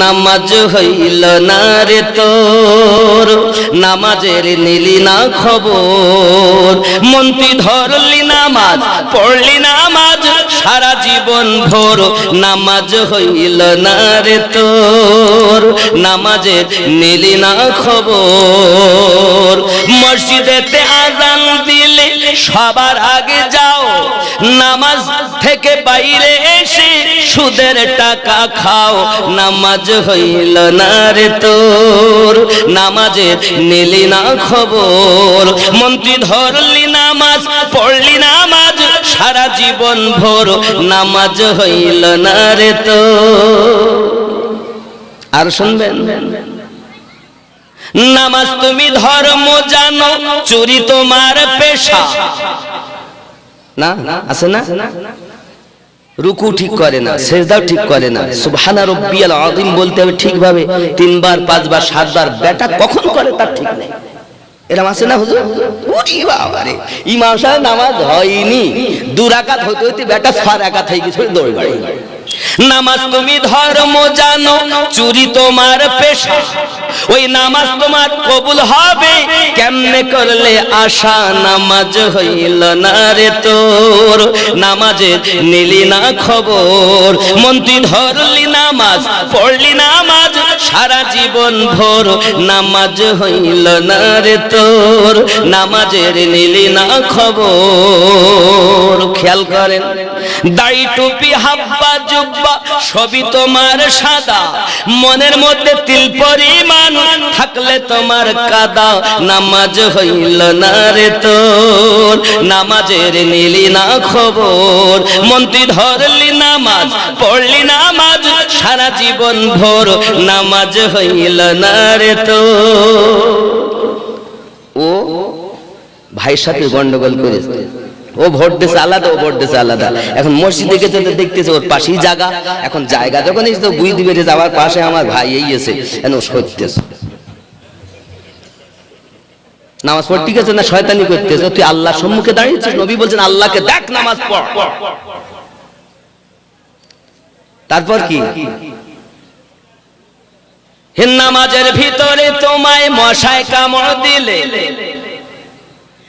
নামাজ হইল না রে তোর, নামাজের নিলি না খবর। মন্ত্রী ধরলি নামাজ, পড়লি নামাজ, সারা জীবন ভোর। নামাজ হইল না রে তোর নামাজের নিলি না খবর। মসজিদেতে আজান দিলে সবার আগে যাও, নামাজ থেকে বাইরে এসে সুদের টাকা খাও। নামাজ হইল না রে তোর, নামাজের নিলি না খবর। মন্ত্রী ধরলি নামাজ, পড়লি নামাজ, সারা জীবন ভোর। নামাজ হইল না রে তোর। আর শুনবেন। নামাজ তুমি ধর্ম জানো, চুরি তোমার পেশা। না আছে না? রুকু ঠিক করে না, সেজদাও ঠিক করে না। সুবহানা রব্বিয়াল আযীম বলতে হবে ঠিকভাবে, তিনবার, পাঁচবার, সাতবার, বেটা কখন করে তার ঠিক নেই। এরম আছে না হুজুর? উরি বাবা রে ইমাম সাহেব নামাজ হয়নি। দু রাকাত হতে হতে বেটা হয়ে গেছে দৌড় বাড়ি। নামাজ তুমি ধর্ম জানো, চুরি তোমার পেশা। ওই নামাজ তোমার কবুল হবে, কেমনে করলে আশা নামাজ হইল না রে তোর? নামাজের নিলি না খবর। মন্ত্রী ধরলি নামাজ, পড়লি নামাজ, সারা জীবন ভোর নামাজ হইল না রে তোর নামাজের নিলি না খবর। খেয়াল করেন, দাড়ি টুপি, হাব্বা, জুব্বা, সবই তোমার সাদা। মনের মধ্যে তিল পরিমাণ থাকলে তোমার কাদা। নামাজ হইল না রে তোর, নামাজের নিলি না খবর। মন্ত্রী ধরলি নামাজ, পড়লি নামাজ, সারা জীবন ভোর নামাজ হইল না রে তোর। ও ভাইয়ের সাথে গন্ডগোল করেছে। ও ভোট দিছে আলাদা, ও ভোট দিছে আলাদা। এখন মসজিদে গেছে তো দেখতেছে ওর পাশেই জায়গা। এখন জায়গা যখন এসে তো বুঝ দিবে যে যাওয়ার পাশে আমার ভাই এই এসে এখন ও সত্যেছে নামাজ পড়, ঠিক আছে না? শয়তানি করতেছে। তুই আল্লাহর সম্মুখে দাঁড়িয়েছিস? নবী বলছেন, আল্লাহকে দেখ নামাজ পড়। তারপর কি? নামাজের ভিতরে তোমায় মশায় কামড় দিলে।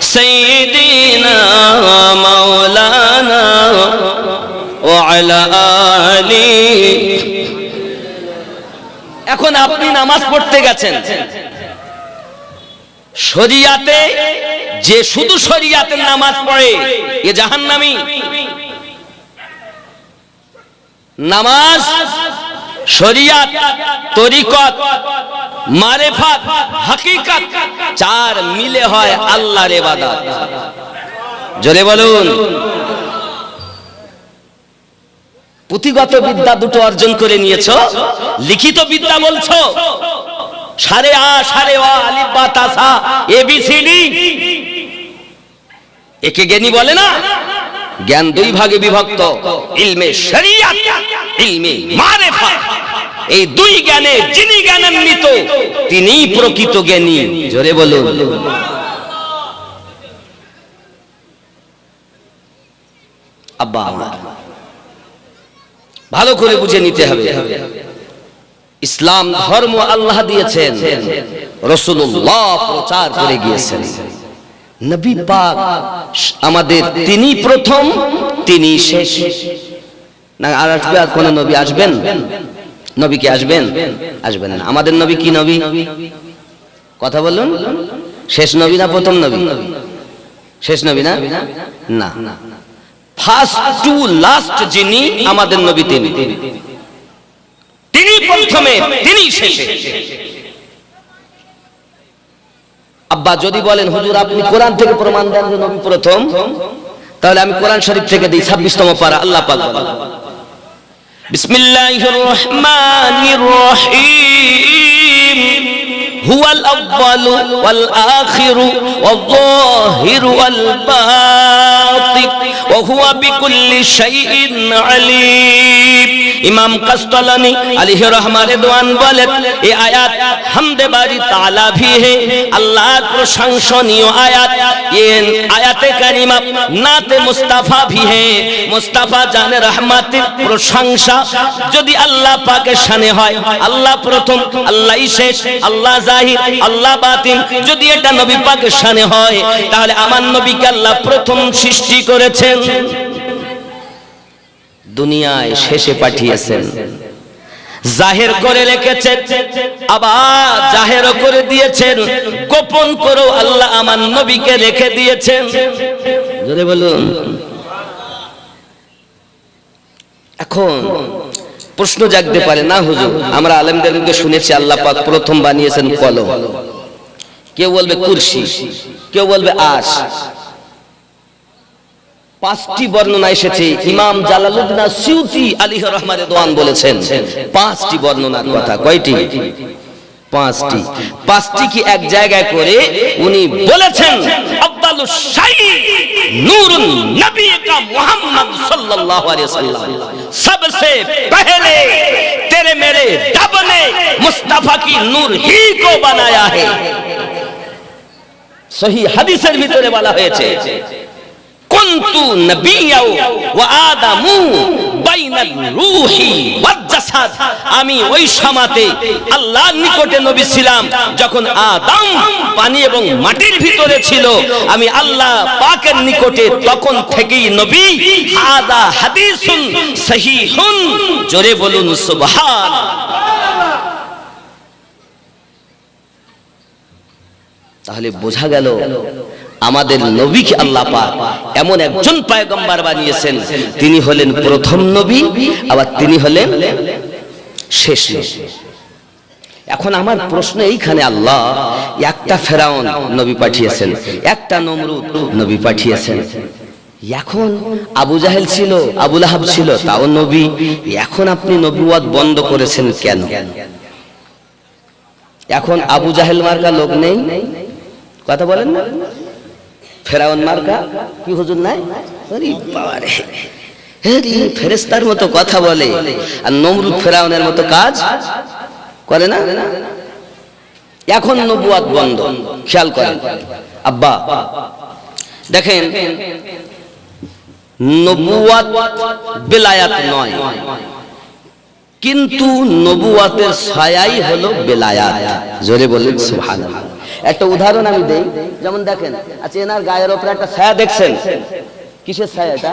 سيدنا مولانا وعلى آله এখন আপনি নামাজ পড়তে গেছেন শরিয়াতে যে শুধু শরিয়াতের নামাজ পড়ে এ জাহান্নামী নামাজ শরিয়াত তরিকত মারেফাত হাকিকত, চার মিলে হয় আল্লাহর ইবাদত। জোরে বলুন। পুঁথিগত বিদ্যা দুটো অর্জন করে নিয়েছো? লিখিত বিদ্যা বলছো? সারে আ সারে ওয়া আলিফ, বা তাসা ডি? একে জ্ঞানী বলে না? জ্ঞান দুই ভাগে বিভক্ত। ইলমে শরিয়াত, ইলমে মারেফাত। এই দুই জ্ঞানে যিনি জ্ঞানান্বিত তিনি প্রকৃত জ্ঞানী। জোরে বলুন। আব্বা ভালো করে বুঝে নিতে হবে। ইসলাম, ধর্ম আল্লাহ দিয়েছেন। রসুল্লাহ প্রচার করে গিয়েছেন। নবী পাক আমাদের তিনি প্রথম, তিনি শেষ। না, আর আসবে আর কোন নবী আসবেন? নবী কি আসবেন? আসবেন না। আমাদের নবী কি নবী? কথা বলুন। শেষ নবী না প্রথম নবী? শেষ নবী না? না। ফার্স্ট টু লাস্ট যিনি আমাদের নবী তিনি। তিনি প্রথমে, তিনি শেষে। আব্বা, যদি বলেন, হুজুর, আপনি কোরআন থেকে প্রমাণ দেন যে নবী প্রথম, তাহলে আমি কোরআন শরীফ থেকে দিই ছাব্বিশতম পারা। আল্লাহ পাক بسم الله الرحمن الرحيم. هو الأول والآخر والظاهر والباطن. وهو بكل شيء عليم ইমাম কাস্তালানি আলাইহি রহমান রিদওয়ান বলেন এই আয়াত হামদে বারি তাআলা ভি হে আল্লাহর প্রশংসনীয় আয়াত ये আয়াতে কারিমা নাতে মুস্তাফা ভি হে মুস্তাফা জানে রহমাতের প্রশংসা যদি আল্লাহ পাকের শানে হয় আল্লাহ প্রথম আল্লাহই শেষ আল্লাহ জাহির আল্লাহ বাতিন যদি এটা নবী পাকের শানে হয় তাহলে আমার নবীকে আল্লাহ প্রথম সৃষ্টি করেছেন। দুনিয়ায় শেষে পাঠিয়েছেন। জাহের করে রেখেছেন, আবার জাহের করে দিয়েছেন। গোপন করেও আল্লাহ আমার নবীকে রেখে দিয়েছেন। বলুন। এখন প্রশ্ন জাগতে পারে, না হুজুর? আমরা আলেমদের মুখে শুনেছি আল্লাহ পাক প্রথম বানিয়েছেন কলম। কেউ বলবে কুরসি, কেউ বলবে আশ। পাঁচটি বর্ণনা এসেছে ইমাম জালালুদ্দিন সিউতি আলী রহমান দোয়ান বলেছেন পাঁচটি বর্ণনার কথা কয়টি পাঁচটি পাঁচটি কি এক জায়গায় করে উনি বলেছেন আব্দালুস শাহী নূরুন নবী কা মুহাম্মদ সাল্লাল্লাহু अलैहि वसल्लम सबसे पहले तेरे मेरे रब ने मुस्तफा की नूर ही को बनाया है সহি হাদিসের ভিতরে বলা হয়েছে কুনতু নবিয়াও ওয়া আদামু বাইনাল রূহি ওয়াজ জাসাদ। আমি ওই সমাতে আল্লাহর নিকটে নবী ছিলাম, যখন আদম পানি এবং মাটির ভিতরে ছিল। আমি আল্লাহ পাকের নিকটে তখন থেকেই নবী আদা হাদিসুন সহিহুন। জোরে বলুন সুবহান তাহলে বোঝা গেল আমাদের নবীকে আল্লাহ পাক এমন একজন পায়গম্বার বানিয়েছেন, তিনি হলেন প্রথম নবী, আবার তিনি হলেন শেষ নবী। এখন আমার প্রশ্ন এইখানে আল্লাহ, একটা ফেরাউন নবী পাঠিয়েছেন, একটা নমরুদ নবী পাঠিয়েছেন। এখন আবু জাহেল ছিল, আবু লাহাব ছিল, তাও নবী, এখন আপনি নবুয়াদ বন্ধ করেছেন কেন? এখন আবু জাহেল মার্কা লোক নেই? কথা বলেন না। ফেরাউন মার্কা? কি হুজুর নাই? আরে বাবারে। ফেরেস্তার মতো কথা বলে। আর নমরুদ ফেরাউনের মতো কাজ করে না? এখন নবুয়াত বন্ধ। খেয়াল করেন। আব্বা, দেখেন, নবুয়াত বেলায়াত নয়। কিন্তু নবুয়াতের ছায়াই হলো বেলায়াত। জোরে বলেন, সুবহানাল্লাহ। একটা উদাহরণ আমি দেই, যেমন দেখেন আচ্ছা এনার গায়ের ওপরে একটা ছায়া দেখছেন? কিসের ছায়া এটা?